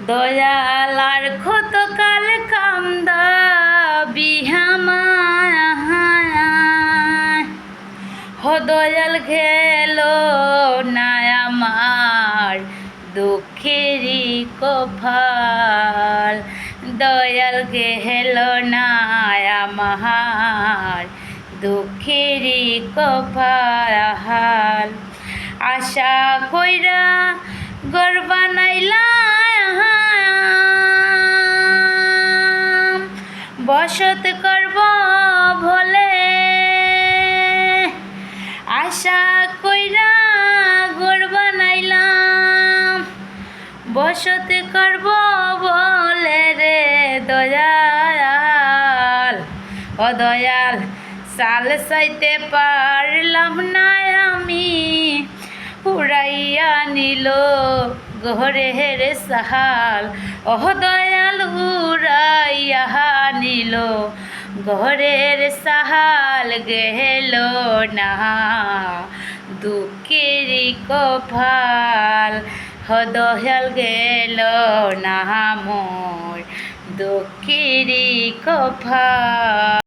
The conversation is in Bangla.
দয়াল আর কত কাল কান্দা বিহামায় হো দয়াল গেল না আমার দুঃখেরই কপাল। দয়াল গেল না আমার দুঃখেরই কপাল। আশা কইরা বসত করব ভোলে। আশা কইরা গর বানাইলাম। বসত করব বলে রে দয়াল। ও দয়াল সাল সাইতে পারলাম না আমি। উড়াইয়া নিল ঘরের সাহাল। ও দয়াল ঘরের সাহাল গেল না। দুঃখের কফাল হদয়াল গেল না মোর। দুঃখের কপাল